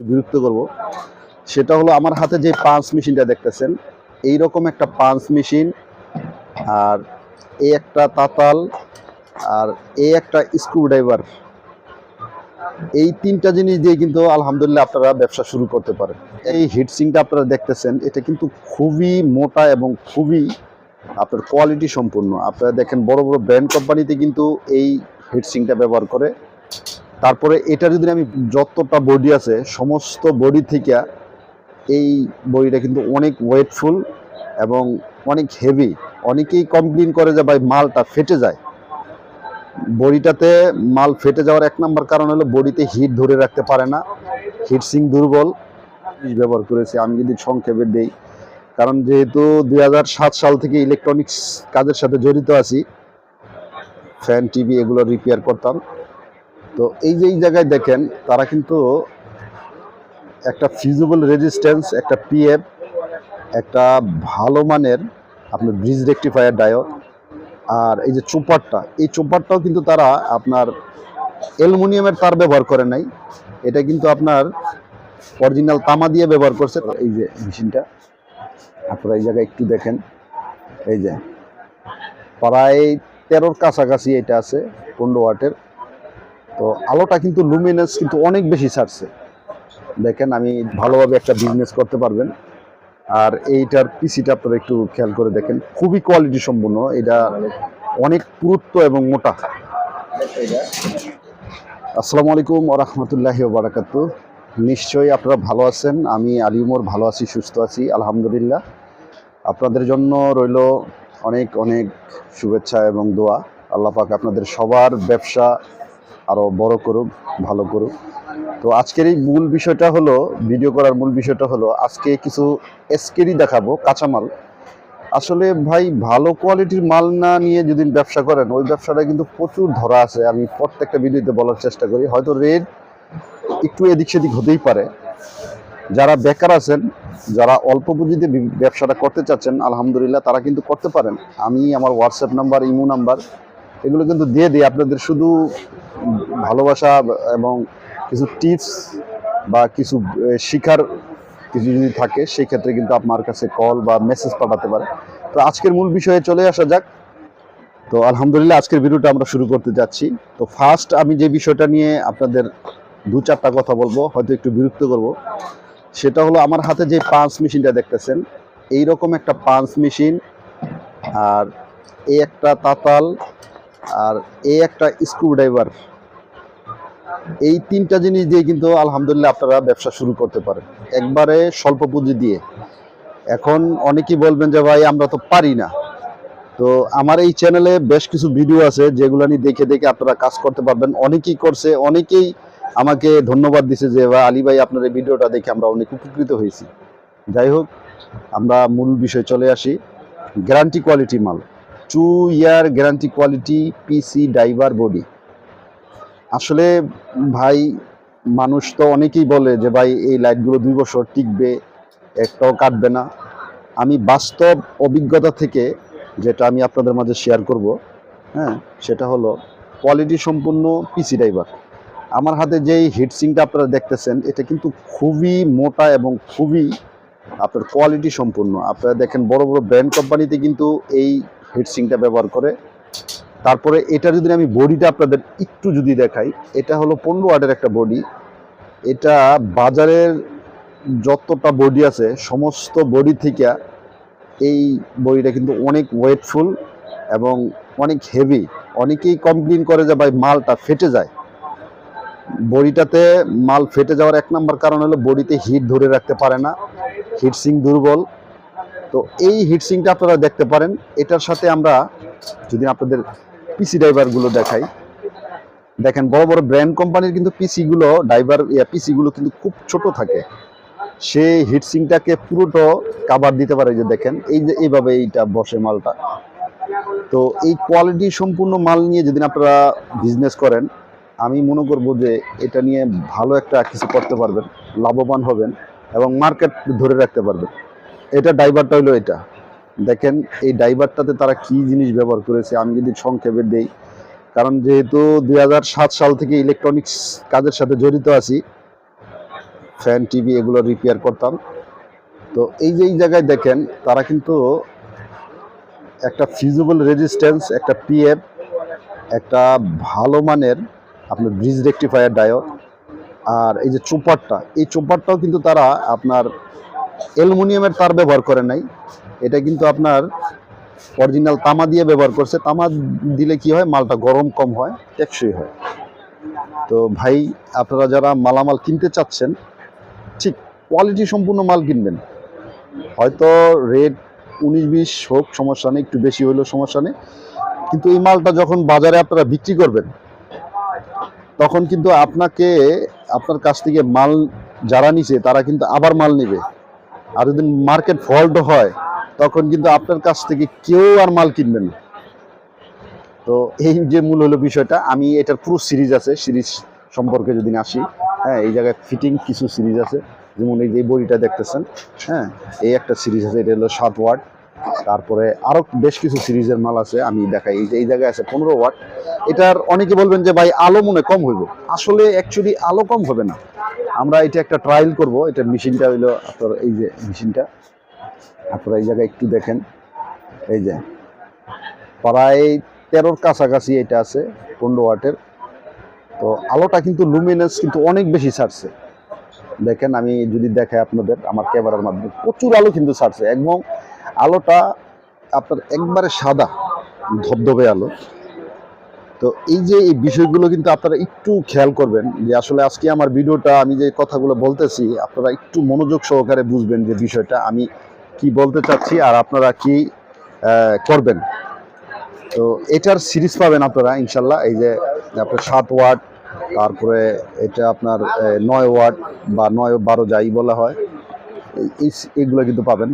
বিরক্ত করব। সেটা হলো আমার হাতে যে পাঞ্চ মেশিনটা দেখতেছেন এই রকম একটা পাঞ্চ মেশিন আর এই একটা তাতাল, আর এই একটা স্ক্রুড্রাইভার এই তিনটা জিনিস দিয়ে কিন্তু আলহামদুলিল্লাহ আপনারা ব্যবসা শুরু করতে পারেন। এই হিটসিংটা আপনারা দেখতেছেন, এটা কিন্তু খুবই মোটা এবং খুবই আপনার কোয়ালিটি সম্পূর্ণ। আপনারা দেখেন বড় বড় ব্র্যান্ড কোম্পানিতে কিন্তু এই হিটসিংটা ব্যবহার করে। তারপরে এটা যদি আমি যতটা বডি আছে, সমস্ত বডি থেকে এই বডিটা কিন্তু অনেক ওয়েটফুল এবং অনেক হেভি অনেকেই কমপ্লেন করে যে, ভাই, মালটা ফেটে যায়। বডিটাতে মাল ফেটে যাওয়ার এক নম্বর কারণ হলো বডিতে হিট ধরে রাখতে পারে না। হিটসিং দুর্বল। ব্যবহার করেছি। আমি যদি সংক্ষেপে দেই, কারণ যেহেতু দু হাজার সাত সাল থেকে ইলেকট্রনিক্স কাজের সাথে জড়িত আছি ফ্যান টিভি এগুলো রিপেয়ার করতাম। তো এই যে এই জায়গায় দেখেন, তারা কিন্তু একটা ফিজিবল রেজিস্ট্যান্স একটা পিএফ একটা ভালো মানের আপনার ব্রিজ রেকটিফায়ার ডায়োড আর এই যে চোপারটা এই চোপারটাও কিন্তু তারা আপনার অ্যালুমিনিয়ামের তার ব্যবহার করে নাই। এটা কিন্তু আপনার অরিজিনাল তামা দিয়ে ব্যবহার করছে। এই যে মেশিনটা, আপনারা এই জায়গায় একটু দেখেন। এই যে, প্রায় তেরোর কাছাকাছি এটা আছে, পনেরো ওয়াটের। তো আলোটা কিন্তু লুমিনেন্স কিন্তু অনেক বেশি ছাড়ছে। দেখেন, আমি ভালোভাবে একটা বিজনেস করতে পারবেন। আর এইটার পিসিটা আপনারা একটু খেয়াল করে দেখেন। খুবই কোয়ালিটি সম্পূর্ণ। এটা অনেক পুরুত্ব এবং মোটা। আসসালামু আলাইকুম ওরহমতুল্লাহি বারাকাতু। নিশ্চয়ই আপনারা ভালো আছেন। আমি আলিউমর ভালো আছি, সুস্থ আছি, আলহামদুলিল্লাহ। আপনাদের জন্য রইল অনেক অনেক শুভেচ্ছা এবং দোয়া। আল্লাহ পাক আপনাদের সবার ব্যবসা আরও বড় করুক, ভালো করুক। তো আজকের এই মূল বিষয়টা হলো ভিডিও করার মূল বিষয়টা হলো, আজকে কিছু এসকেরি দেখাবো, কাঁচামাল। আসলে ভাই, ভালো কোয়ালিটির মাল না নিয়ে যদি ব্যবসা করেন, ওই ব্যবসাটা কিন্তু প্রচুর ধরা আছে। আমি প্রত্যেকটা ভিডিওতে বলার চেষ্টা করি। হয়তো রেট একটু এদিক সেদিক হতেই পারে। যারা বেকার আছেন, যারা অল্প পুঁজিতে ব্যবসাটা করতে চাচ্ছেন, আলহামদুলিল্লাহ তারা কিন্তু করতে পারেন। আমি আমার হোয়াটসঅ্যাপ নাম্বার ইমো নাম্বার এগুলো কিন্তু দিয়ে দিই। আপনাদের শুধু ভালোবাসা এবং কিছু টিপস বা কিছু শিখার কিছু যদি থাকে সেই ক্ষেত্রে কিন্তু আপনার কাছে কল বা মেসেজ পাঠাতে পারে। তো আজকের মূল বিষয়ে চলে আসা যাক। তো আলহামদুলিল্লাহ আজকের ভিডিওটা আমরা শুরু করতে যাচ্ছি। তো ফার্স্ট আমি যে বিষয়টা নিয়ে আপনাদের দু চারটা কথা বলব, হয়তো একটু বিরক্ত করব, সেটা হলো আমার হাতে যে পাঞ্চ মেশিনটা দেখতেছেন এই রকম একটা পাঞ্চ মেশিন আর এই একটা তাতাল, আর এই একটা স্ক্রুড্রাইভার এই তিনটা জিনিস দিয়ে কিন্তু আলহামদুলিল্লাহ আপনারা ব্যবসা শুরু করতে পারেন। একবারে স্বল্প পুঁজি দিয়ে। এখন অনেকেই বলবেন যে, ভাই, আমরা তো পারি না। তো আমার এই চ্যানেলে বেশ কিছু ভিডিও আছে, যেগুলো নিয়ে দেখে দেখে আপনারা কাজ করতে পারবেন। অনেকেই করছে, অনেকেই আমাকে ধন্যবাদ দিছে যে, ভাই, আলী ভাই, আপনার এই ভিডিওটা দেখে আমরা অনেক উপকৃত হয়েছি। যাই হোক, আমরা মূল বিষয়ে চলে আসি। গ্যারান্টি কোয়ালিটি মাল। Two year guarantee quality PC driver body আসলে ভাই, মানুষ তো অনেকেই বলে যে, ভাই, এই লাইটগুলো দুই বছর টিকবে, একটাও কাটবে না। আমি বাস্তব অভিজ্ঞতা থেকে যেটা আমি আপনাদের মাঝে শেয়ার করব হ্যাঁ সেটা হলো কোয়ালিটি সম্পূর্ণ পিসি ড্রাইভার আমার হাতে যেই হিটসিংটা আপনারা দেখতেছেন, এটা কিন্তু খুবই মোটা এবং খুবই আপনার কোয়ালিটি সম্পূর্ণ। আপনারা দেখেন বড় বড় ব্র্যান্ড কোম্পানিতে কিন্তু এই হিটসিংটা ব্যবহার করে। তারপরে এটা যদি আমি বডিটা আপনাদের একটু যদি দেখাই, এটা হলো পনেরো ওয়াটের একটা বডি। এটা বাজারের যতটা বডি আছে, সমস্ত বডি থেকে এই বডিটা কিন্তু অনেক ওয়েটফুল এবং অনেক হেভি। অনেকেই কমপ্লেন করে যে, ভাই, মালটা ফেটে যায়। বডিটাতে মাল ফেটে যাওয়ার এক নম্বর কারণ হলো বডিতে হিট ধরে রাখতে পারে না হিটসিং দুর্বল। তো এই হিটসিংটা আপনারা দেখতে পারেন। এটার সাথে আমরা যদি আপনাদের পিসি ড্রাইভারগুলো দেখাই। দেখেন, বড় বড় ব্র্যান্ড কোম্পানির কিন্তু পিসিগুলো ড্রাইভার পিসিগুলো কিন্তু খুব ছোট থাকে। সে হিটসিংটাকে পুরোটা কাভার দিতে পারে যে দেখেন, এই যে এইভাবে এইটা বসে মালটা। তো এই কোয়ালিটি সম্পূর্ণ মাল নিয়ে যদি আপনারা বিজনেস করেন, আমি মনে করব যে এটা নিয়ে ভালো একটা কিছু করতে পারবেন, লাভবান হবেন এবং মার্কেট ধরে রাখতে পারবেন। এটা ড্রাইভারটা হলো এটা। দেখেন, এই ড্রাইভারটাতে তারা কি জিনিস ব্যবহার করেছে, আমি যদি সংক্ষেপে দেই। কারণ যেহেতু দু হাজার সাত সাল থেকে ইলেকট্রনিক্স কাজের সাথে জড়িত আছি ফ্যান টিভি এগুলো রিপেয়ার করতাম। তো এই যে এই জায়গায় দেখেন, তারা কিন্তু একটা ফিজিবল রেজিস্ট্যান্স একটা পিএফ একটা ভালো মানের আপনার ব্রিজ রেকটিফায়ার ডায়োড আর এই যে চোপারটা এই চোপারটাও কিন্তু তারা আপনার অ্যালুমিনিয়ামের তার ব্যবহার করে নাই। এটা কিন্তু আপনার অরিজিনাল তামা দিয়ে ব্যবহার করছে। তামা দিলে কি হয়? মালটা গরম কম হয়, টেকসই হয়। তো ভাই, আপনারা যারা মালামাল কিনতে চাচ্ছেন, ঠিক কোয়ালিটি সম্পূর্ণ মাল কিনবেন। হয়তো রেট উনিশ, বিশ হোক, সমস্যা নেই, একটু বেশি হলেও সমস্যা নেই। কিন্তু এই মালটা যখন বাজারে আপনারা বিক্রি করবেন, তখন কিন্তু আপনাকে, আপনার কাছ থেকে মাল যারা নিছে, তারা কিন্তু আবার মাল নেবে। আর যদি মার্কেট ফল্ট হয় তখন কিন্তু আপনার কাছ থেকে কেউ আর মাল কিনবে না। তো এই যে মূল হলো বিষয়টা, আমি এটার পুরো সিরিজ আছে, সিরিজ সম্পর্কে যদি আসি হ্যাঁ এই জায়গায় ফিটিং কিছু সিরিজ আছে, যেমন এই যে বড়িটা দেখতেছেন হ্যাঁ এই একটা সিরিজ আছে, এটা হলো সাত ওয়াট। তারপরে আরও বেশ কিছু সিরিজের মাল আছে, আমি দেখাই, এই যে এই জায়গায় আছে পনেরো ওয়াট। এটার অনেকে বলবেন যে, ভাই, আলো মনে কম হইব। আসলে অ্যাকচুয়ালি আলো কম হবে না। আমরা এটা একটা ট্রায়াল করব, এটা মেশিনটা হইল আপনার এই যে মেশিনটা আপনারা এই জায়গায় একটু দেখেন। এই যে, প্রায় তেরোর কাছাকাছি এটা আছে, পনেরো ওয়াটের। তো আলোটা কিন্তু লুমিনেন্স কিন্তু অনেক বেশি ছাড়ছে। দেখেন, আমি যদি দেখাই আপনাদের, আমার ক্যামেরার মাধ্যমে প্রচুর আলো কিন্তু ছাড়ছে। এবং আলোটা আপনার একবারে সাদা, ধবধবে আলো। তো এই যে এই বিষয়গুলো কিন্তু আপনারা একটু খেয়াল করবেন যে আসলে আজকে আমার ভিডিওটা, আমি যে কথাগুলো বলতেছি, আপনারা একটু মনোযোগ সহকারে বুঝবেন যে বিষয়টা। আমি কি বলতে চাচ্ছি আর আপনারা কি করবেন? তো এটার সিরিজ পাবেন আপনারা, ইনশাল্লাহ। এই যে আপনার সাত ওয়াট তারপরে এটা আপনার নয় ওয়াট বা নয় বারো যাই বলা হয়, এই কিন্তু পাবেন।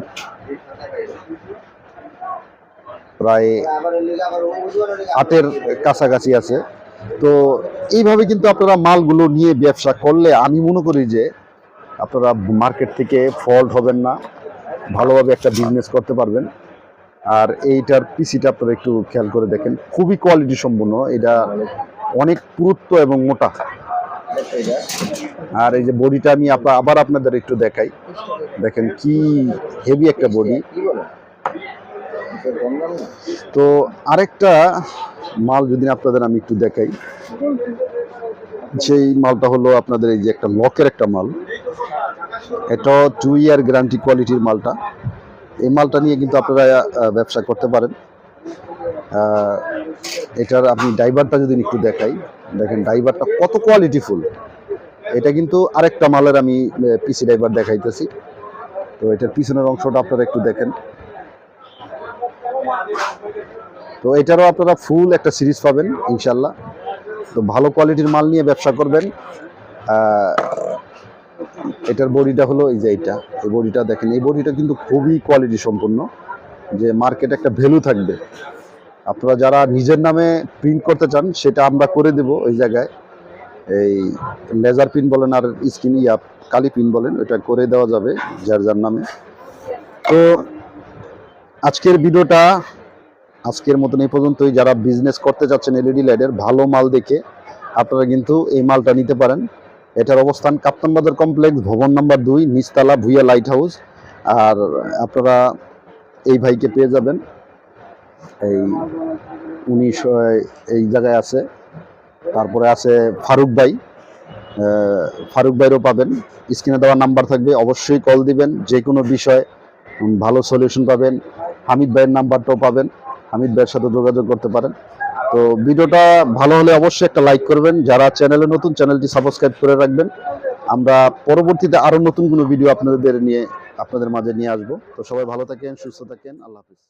প্রায় হাতের কাছাকাছি আছে। তো এইভাবে কিন্তু আপনারা মালগুলো নিয়ে ব্যবসা করলে, আমি মনে করি যে আপনারা মার্কেট থেকে ফল্ট হবেন না। ভালোভাবে একটা বিজনেস করতে পারবেন। আর এইটার পিসিটা আপনারা একটু খেয়াল করে দেখেন। খুবই কোয়ালিটি সম্পন্ন এটা অনেক পুরুত্ব এবং মোটা। আর এই যে বডিটা আমি আবার আপনাদের একটু দেখাই। দেখেন কি হেভি একটা বডি তো আরেকটা মাল যদি আপনাদের আমি একটু দেখাই। সেই মালটা হলো আপনাদের এই যে একটা লকের একটা মাল। এটা টু ইয়ার গ্যারান্টি কোয়ালিটির মালটা। এই মালটা নিয়ে কিন্তু আপনারা ব্যবসা করতে পারেন। এটার আপনি ড্রাইভারটা যদি একটু দেখাই, দেখেন ড্রাইভারটা কত কোয়ালিটিফুল এটা কিন্তু আরেকটা মালের আমি পিসি ড্রাইভার দেখাইতেছি। তো এটার পিছনের অংশটা আপনারা একটু দেখেন। তো এটারও আপনারা ফুল একটা সিরিজ পাবেন, ইনশাল্লাহ। তো ভালো কোয়ালিটির মাল নিয়ে ব্যবসা করবেন। এটার বডিটা হলো এই যে এইটা। এই বডিটা দেখেন, এই বডিটা কিন্তু খুবই কোয়ালিটি সম্পন্ন। যে মার্কেটে একটা ভ্যালু থাকবে। আপনারা যারা নিজের নামে প্রিন্ট করতে চান, সেটা আমরা করে দেব ওই জায়গায়। এই লেজার পিন বলেন আর স্কিন ইয়া, কালি পিন বলেন, ওটা করে দেওয়া যাবে যার যার নামে। তো আজকের ভিডিওটা, আজকের মতন এই পর্যন্তই। যারা বিজনেস করতে চাচ্ছেন এলইডি লাইটের ভালো মাল দেখে আপনারা কিন্তু এই মালটা নিতে পারেন। এটার অবস্থান কাপ্তান বাজার কমপ্লেক্স, ভবন নাম্বার দুই, নিচতলা ভুইয়া লাইট হাউস আর আপনারা এই ভাইকে পেয়ে যাবেন। এই উনি এই জায়গায় আছে। তারপরে আছে ফারুক ভাই। ফারুক ভাইরও পাবেন। স্ক্রিনে দেওয়া নাম্বার থাকবে। অবশ্যই কল দিবেন যে কোনো বিষয়ে ভালো সলিউশন পাবেন। হামিদ ভাইয়ের নাম্বারটাও পাবেন। হামিদ ভাইয়ের সাথে যোগাযোগ করতে পারেন। তো ভিডিওটা ভালো হলে অবশ্যই একটা লাইক করবেন। যারা চ্যানেলে নতুন চ্যানেলটি সাবস্ক্রাইব করে রাখবেন। আমরা পরবর্তীতে আরও নতুন কোনো ভিডিও আপনাদের নিয়ে, আপনাদের মাঝে নিয়ে আসব। তো সবাই ভালো থাকেন, সুস্থ থাকেন। আল্লাহ হাফিজ।